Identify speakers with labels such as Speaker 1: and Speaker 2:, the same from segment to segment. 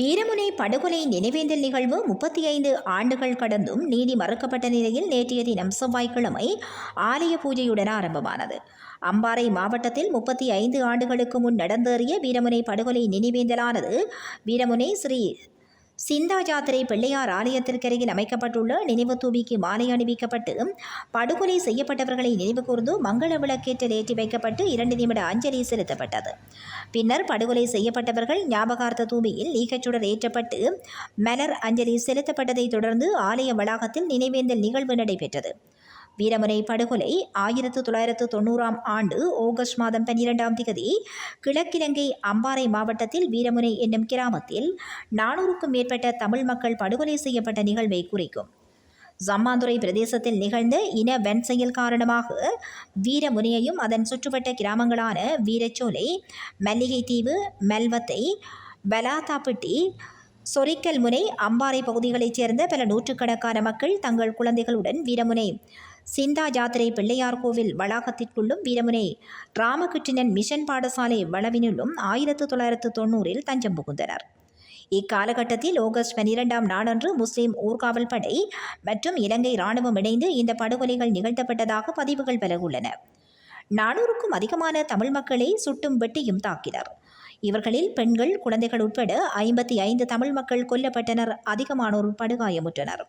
Speaker 1: வீரமுனை படுகொலை நினைவேந்தல் நிகழ்வு முப்பத்தி ஐந்து ஆண்டுகள் கடந்தும் நீதி மறுக்கப்பட்ட நிலையில் நேற்றைய தினம் செவ்வாய்க்கிழமை ஆலய பூஜையுடன் ஆரம்பமானது. அம்பாறை மாவட்டத்தில் முப்பத்தி ஐந்து ஆண்டுகளுக்கு முன் நடந்தேறிய வீரமுனை படுகொலை நினைவேந்தலானது வீரமுனை ஸ்ரீ சிந்தா ஜாத்திரை பிள்ளையார் ஆலயத்திற்கருகில் அமைக்கப்பட்டுள்ள நினைவு தூவிக்கு மாலை அணிவிக்கப்பட்டு படுகொலை செய்யப்பட்டவர்களை நினைவு கூர்ந்து மங்கள விளக்கேற்றல் ஏற்றி வைக்கப்பட்டு இரண்டு நிமிட அஞ்சலி செலுத்தப்பட்டது. பின்னர் படுகொலை செய்யப்பட்டவர்கள் ஞாபகார்த்த தூவியில் ஈகச்சுடர் ஏற்றப்பட்டு மலர் அஞ்சலி செலுத்தப்பட்டதைத் தொடர்ந்து ஆலய வளாகத்தில் நினைவேந்தல் நிகழ்வு நடைபெற்றது. வீரமுனை படுகொலை ஆயிரத்து தொள்ளாயிரத்து தொண்ணூறாம் ஆண்டு ஆகஸ்ட் மாதம் பன்னிரெண்டாம் திகதி கிழக்கிழங்கை அம்பாறை மாவட்டத்தில் வீரமுனை என்னும் கிராமத்தில் நானூறுக்கும் மேற்பட்ட தமிழ் மக்கள் படுகொலை செய்யப்பட்ட நிகழ்வை குறிக்கும். ஜம்மாந்துறை பிரதேசத்தில் நிகழ்ந்த இன வெண் செயல் காரணமாக வீரமுனையையும் அதன் சுற்றுவட்ட கிராமங்களான வீரச்சோலை மல்லிகைத்தீவு மெல்வத்தை பலாத்தாப்பட்டி சொரிக்கல் முனை அம்பாறை பகுதிகளைச் சேர்ந்த பல நூற்றுக்கணக்கான மக்கள் தங்கள் குழந்தைகளுடன் வீரமுனை சிந்தா ஜாத்திரை பிள்ளையார் கோவில் வளாகத்திற்குள்ளும் வீரமுனை. ராமகிருஷ்ணன் மிஷன் பாடசாலை வளவினுள்ளும் ஆயிரத்து தொள்ளாயிரத்து தொண்ணூறில் தஞ்சம் புகுந்தனர். இக்காலகட்டத்தில் ஆகஸ்ட் பனிரெண்டாம் நாளன்று முஸ்லிம் ஊர்காவல் படை மற்றும் இலங்கை இராணுவம் இணைந்து இந்த படுகொலைகள் நிகழ்த்தப்பட்டதாக பதிவுகள் பல உள்ளன நானூறுக்கும் அதிகமான தமிழ் மக்களை சுட்டும் வெட்டியும் தாக்கினர். இவர்களில் பெண்கள் குழந்தைகள் உட்பட ஐம்பத்தி ஐந்து தமிழ் மக்கள் கொல்லப்பட்டனர். அதிகமானோர் படுகாயமுற்றனர்.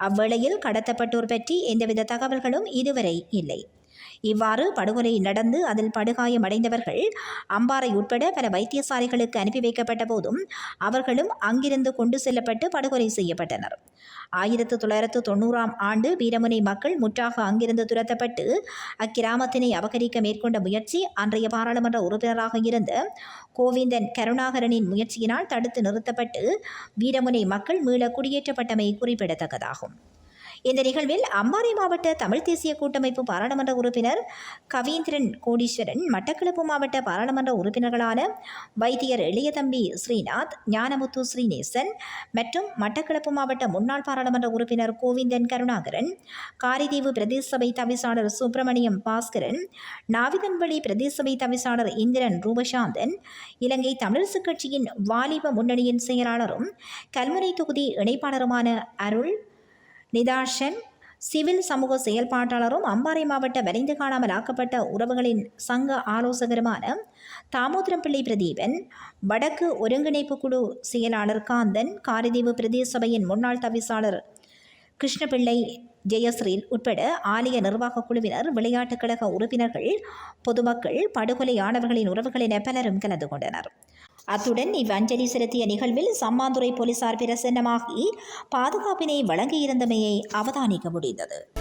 Speaker 1: அவ்வேளையில் கடத்தப்பட்டோர் பற்றி எந்தவித தகவல்களும் இதுவரை இல்லை. இவ்வாறு படுகொலை நடந்து அதில் படுகாயமடைந்தவர்கள் அம்பாறை உட்பட பல வைத்தியசாலைகளுக்கு அனுப்பி வைக்கப்பட்ட போதும் அவர்களும் அங்கிருந்து கொண்டு செல்லப்பட்டு படுகொலை செய்யப்பட்டனர். ஆயிரத்து தொள்ளாயிரத்து தொண்ணூறாம் ஆண்டு வீரமுனை மக்கள் முற்றாக அங்கிருந்து துரத்தப்பட்டு அக்கிராமத்தினை அபகரிக்க மேற்கொண்ட முயற்சி அன்றைய பாராளுமன்ற உறுப்பினராக இருந்த கோவிந்தன் கருணாகரனின் முயற்சியினால் தடுத்து நிறுத்தப்பட்டு வீரமுனை மக்கள் மீள குடியேற்றப்பட்டமை குறிப்பிடத்தக்கதாகும். இந்த நிகழ்வில் அம்பாறை மாவட்ட தமிழ் தேசிய கூட்டமைப்பு பாராளுமன்ற உறுப்பினர் கவீந்திரன் கோடீஸ்வரன் மட்டக்களப்பு மாவட்ட பாராளுமன்ற உறுப்பினர்களான வைத்தியர் எளியதம்பி ஸ்ரீநாத் ஞானமுத்து ஸ்ரீநேசன் மற்றும் மட்டக்களப்பு மாவட்ட முன்னாள் பாராளுமன்ற உறுப்பினர் கோவிந்தன் கருணாகரன் காரிதீவு பிரதேச சபை தவிசாளர் சுப்பிரமணியம் பாஸ்கரன் நாவிதன்வழி பிரதேச சபை தவிசாளர் இந்திரன் ரூபசாந்தன் இலங்கை தமிழரசுக் கட்சியின் வாலிப முன்னணியின் செயலாளரும் கல்முனை தொகுதி இணைப்பாளருமான அருள் நிதாஷன். சிவில் சமூக செயல்பாட்டாளரும் அம்பாறை மாவட்ட வரைந்து காணாமல் ஆக்கப்பட்ட உறவுகளின் சங்க ஆலோசகருமான தாமோதரம் பிள்ளை பிரதீபன் வடக்கு ஒருங்கிணைப்பு குழு செயலாளர் காந்தன் காரிதீவு பிரதேச சபையின் முன்னாள் தவிசாளர் கிருஷ்ணபிள்ளை ஜெயஸ்ரீ உட்பட ஆலய நிர்வாக குழுவினர் விளையாட்டுக் கழக உறுப்பினர்கள் பொதுமக்கள் படுகொலையானவர்களின் உறவுகள் என பலரும் கலந்து கொண்டனர். அத்துடன் இவ்வஞ்சலி செலுத்திய நிகழ்வில் சம்மாந்துறை போலீசார் பிரசன்னமாகி பாதுகாப்பினை வழங்கியிருந்தமையை அவதானிக்க முடிந்தது.